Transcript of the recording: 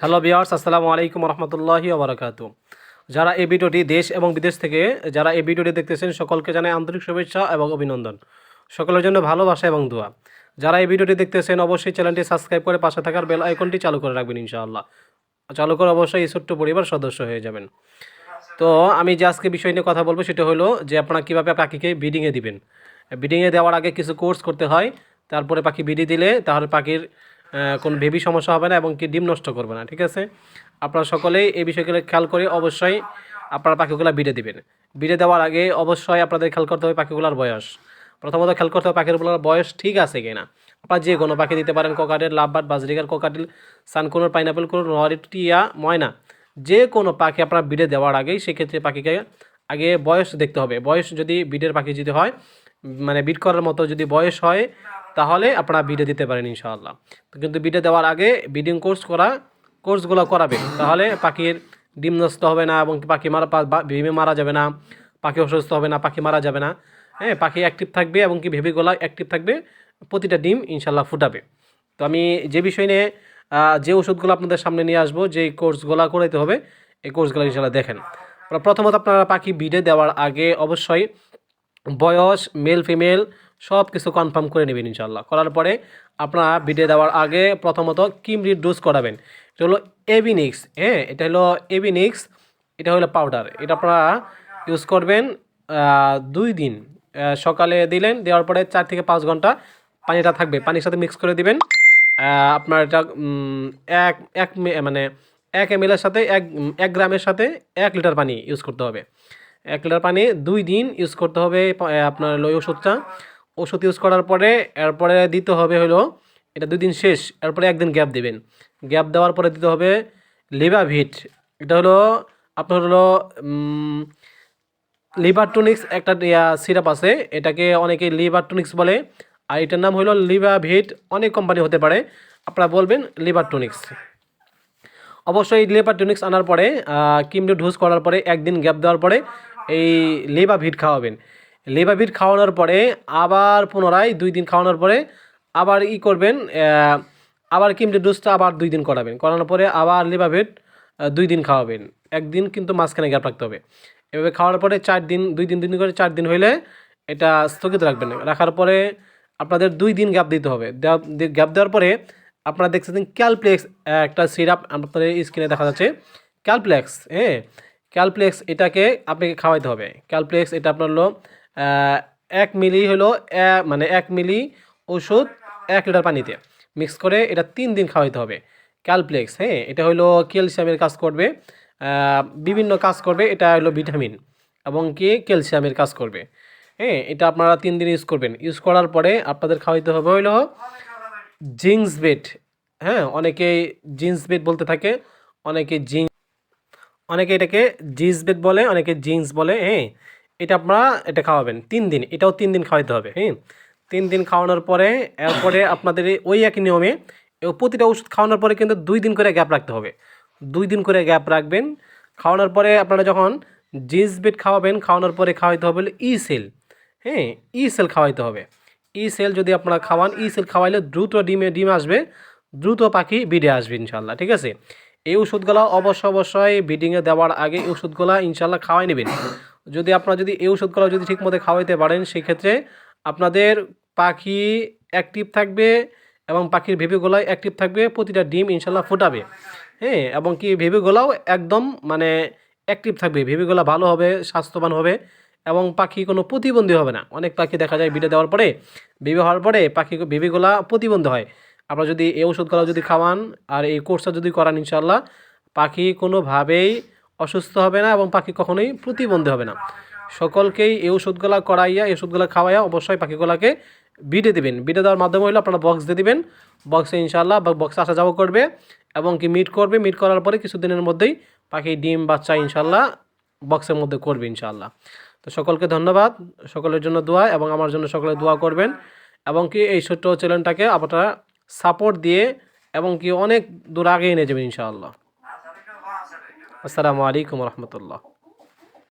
Hello বিয়ার্স আসসালামু আলাইকুম রহমতুল্লাহি ওবরাকাতু যারা এই ভিডিওটি দেশ এবং বিদেশ থেকে, যারা এই ভিডিওটি দেখতেছেন, সকলকে জানাই আন্তরিক শুভেচ্ছা এবং অভিনন্দন। সকলের জন্য ভালোবাসা এবং দোয়া। যারা এই ভিডিওটি দেখতেছেন, অবশ্যই চ্যানেলটি সাবস্ক্রাইব করে পাশে থাকার বেল আইকনটি চালু করে রাখবেন, ইনশাআল্লাহ। চালু করে অবশ্যই এই ছোট্ট পরিবার সদস্য হয়ে যাবেন। তো আমি যে আজকে বিষয় নিয়ে কথা বলব, সেটা হলো যে আপনারা কীভাবে পাখিকে ব্রিডিংয়ে দিবেন। ব্রিডিংয়ে দেওয়ার আগে কিছু কোর্স করতে হয়, তারপরে পাখি বিডি দিলে তাহলে পাখির কোনো বেবি সমস্যা হবে না এবং কি ডিম নষ্ট করবে না, ঠিক আছে? আপনারা সকলেই এই বিষয়গুলো খেয়াল করে অবশ্যই আপনারা পাখিগুলো বিড়ে দিবেন। বিড়ে দেওয়ার আগে অবশ্যই আপনাদের খেয়াল করতে হবে পাখিগুলোর বয়স। প্রথমত খেয়াল করতে হবে পাখিগুলোর বয়স ঠিক আছে কিনা। আপনারা যে কোনো পাখি দিতে পারেন cockatiel lovebird budgerigar cockatiel sun conure, pineapple কোনো নরিটিয়া, ময়না। যে কোনো পাখি আপনারা বিড়ে দেওয়ার আগেই সেক্ষেত্রে পাখিকে আগে বয়স দেখতে হবে। বয়স যদি বিডের পাখি যদি হয় মানে বিট করার মতো যদি বয়স হয়, তাহলে আপনারা বিডে দিতে পারেন ইনশাআল্লাহ। কিন্তু বিডে দেওয়ার আগে বিডিং কোর্স করা কোর্সগুলো করাবে তাহলে পাখির ডিম নষ্ট হবে না এবং পাখি মারা পা- বা- ডিমে মারা যাবে না, পাখি অসুস্থ হবে না, পাখি মারা যাবে না। হ্যাঁ পাখি অ্যাক্টিভ থাকবে এবং কি ভেবিগুলা অ্যাক্টিভ থাকবে, প্রতিটা ডিম ইনশাল্লাহ ফুটাবে। তো আমি যে বিষয় নিয়ে যে ওষুধগুলো আপনাদের সামনে নিয়ে আসব, যে কোর্সগুলো করাইতে হবে, এই কোর্সগুলো ইনশাল্লাহ দেখেন। প্রথমত আপনারা পাখি বিডে দেওয়ার আগে অবশ্যই বয়স মেল ফিমেল সব কিছু কনফার্ম করে নেবেন ইনশাল্লাহ করার পরে আপনারা বিডে দেওয়ার আগে প্রথমত কিমরির ডোজ করাবেন। এটা হলো এভিনিক্স হ্যাঁ? এটা হলো এভিনিক্স এটা হলো পাউডার এটা আপনারা ইউজ করবেন দুই দিন। সকালে দিলেন, দেওয়ার পরে চার থেকে পাঁচ ঘণ্টা পানিটা থাকবে। পানির সাথে মিক্স করে দিবেন। আপনার এটা এক এক মানে এক এম সাথে, এক এক গ্রামের সাথে এক লিটার পানি ইউজ করতে হবে। এক লিটার পানি দুই দিন ইউজ করতে হবে আপনার হলো ওষুধটা। ওষুধ ইউজ করার পরে এরপরে দিতে হবে হলো এটা দুই দিন শেষ এরপরে একদিন গ্যাপ দেবেন। গ্যাপ দেওয়ার পরে দিতে হবে লিভাভিট এটা হলো আপনার হলো উম, লিভার টনিক্স একটা সিরাপ আছে এটাকে অনেকে লিভার টনিক্স বলে আর এটার নাম হলো লিভাভিট অনেক কোম্পানি হতে পারে আপনারা বলবেন লিভার অবশ্যই লিভার টনিক্স আনার পরে কিমডো ডোজ করার পরে, একদিন গ্যাপ দেওয়ার পরে এই লেবা ভিট খাওয়াবেন। লেবা ভিট খাওয়ানোর পরে আবার পুনরায় দুই দিন খাওয়ানোর পরে আবার ই করবেন আবার কিমডো ডোজটা আবার দুই দিন করাবেন। করানোর পরে আবার লেবা ভিট দুই দিন খাওয়াবেন। একদিন কিন্তু মাঝখানে গ্যাপ রাখতে হবে। এভাবে খাওয়ার পরে চার দিন, দুই দিন দুই দিন করে চার দিন হইলে এটা স্থগিত রাখবেন। রাখার পরে আপনাদের দুই দিন গ্যাপ দিতে হবে। গ্যাপ দেওয়ার পরে আপনারা দেখছেন ক্যালপ্লেক্স একটা সিরাপ আপনাদের স্ক্রিনে দেখা যাচ্ছে। ক্যালপ্লেক্স হ্যাঁ ক্যালপ্লেক্স এটাকে আপনাকে খাওয়াইতে হবে। ক্যালপ্লেক্স এটা আপনার হলো এক মিলি হলো মানে এক মিলি ওষুধ এক লিটার পানিতে। মিক্স করে এটা তিন দিন খাওয়াইতে হবে। ক্যালপ্লেক্স হ্যাঁ এটা হলো ক্যালসিয়ামের কাজ করবে। বিভিন্ন কাজ করবে, এটা হলো ভিটামিন এবং কি ক্যালসিয়ামের কাজ করবে। হ্যাঁ এটা আপনারা তিন দিন ইউজ করবেন। ইউজ করার পরে আপনাদের খাওয়াইতে হবে হলো জিন্স বেড হ্যাঁ? অনেকে জিন্স বেড বলতে থাকে, অনেকে জিন্স অনেকে এটাকে জিন্স বেড বলে, অনেকে জিন্স বলে হ্যাঁ? এটা আপনারা এটা খাওয়াবেন, তিন দিন। এটাও তিন দিন খাওয়াইতে হবে হ্যাঁ? তিন দিন খাওয়ানোর পরে, এরপরে আপনাদের ওই একই নিয়মে প্রতিটা ওষুধ খাওয়ানোর পরে কিন্তু দুই দিন করে গ্যাপ রাখতে হবে। দুই দিন করে গ্যাপ রাখবেন। খাওয়ানোর পরে আপনারা যখন জিন্স বেড খাওয়াবেন, খাওয়ানোর পরে খাওয়াইতে হবে ই সেল হ্যাঁ? ই সেল খাওয়াইতে হবে। ই সেল যদি আপনারা খাওয়ান, ই সেল খাওয়াইলে দ্রুত ডিমে, ডিম আসবে, দ্রুত পাখি বিডে আসবে ইনশাল্লাহ ঠিক আছে? এই ওষুধগুলো অবশ্য অবশ্যই বিডিংয়ে দেওয়ার আগে এই ওষুধগুলো ইনশাল্লাহ খাওয়াই নেবেন। যদি আপনারা যদি এই ওষুধগুলো যদি ঠিকমতো খাওয়াইতে পারেন, সেক্ষেত্রে আপনাদের পাখি অ্যাক্টিভ থাকবে এবং পাখির ভেবিগুলো অ্যাক্টিভ থাকবে, প্রতিটা ডিম ইনশাল্লাহ ফোটাবে। হ্যাঁ এবং কি ভেবিগুলাও একদম মানে অ্যাক্টিভ থাকবে ভেবিগুলা ভালো হবে, স্বাস্থ্যবান হবে। এবং পাখি কোনো প্রতিবন্ধী হবে না। অনেক পাখি দেখা যায় বিটে দেওয়ার পরে বেবি হওয়ার পরে পাখি বেবিগুলা প্রতিবন্ধী হয়। আপনারা যদি এই ওষুধগুলো যদি খাওয়ান আর এই কোর্সটা যদি করান ইনশাল্লাহ পাখি কোনোভাবেই অসুস্থ হবে না এবং পাখি কখনোই প্রতিবন্ধী হবে না। সকলকেই এই ওষুধগুলা করাইয়া, এই ওষুধগুলো খাওয়াইয়া অবশ্যই পাখিগুলোকে বিটে দিবেন। বিটে দেওয়ার মাধ্যমে হলে আপনারা বক্স দিয়ে দিবেন। বক্সে ইনশাল্লাহ বক্সে আসা যাওয়া করবে এবং কি মিট করবে, মিট করার পরে কিছুদিনের মধ্যেই পাখি ডিম, বাচ্চা ইনশাল্লাহ বক্সের মধ্যে করবে ইনশাল্লাহ তো সকলকে ধন্যবাদ, সকলের জন্য দোয়া এবং আমার জন্য সকলে দোয়া করবেন এবং কি এই ছোট্ট চ্যানেলটাকে আপনারা সাপোর্ট দিয়ে এবং কি অনেক দূর আগে এনে যাবেন ইনশাআল্লাহ। আসসালামু আলাইকুম রহমতুল্লাহ।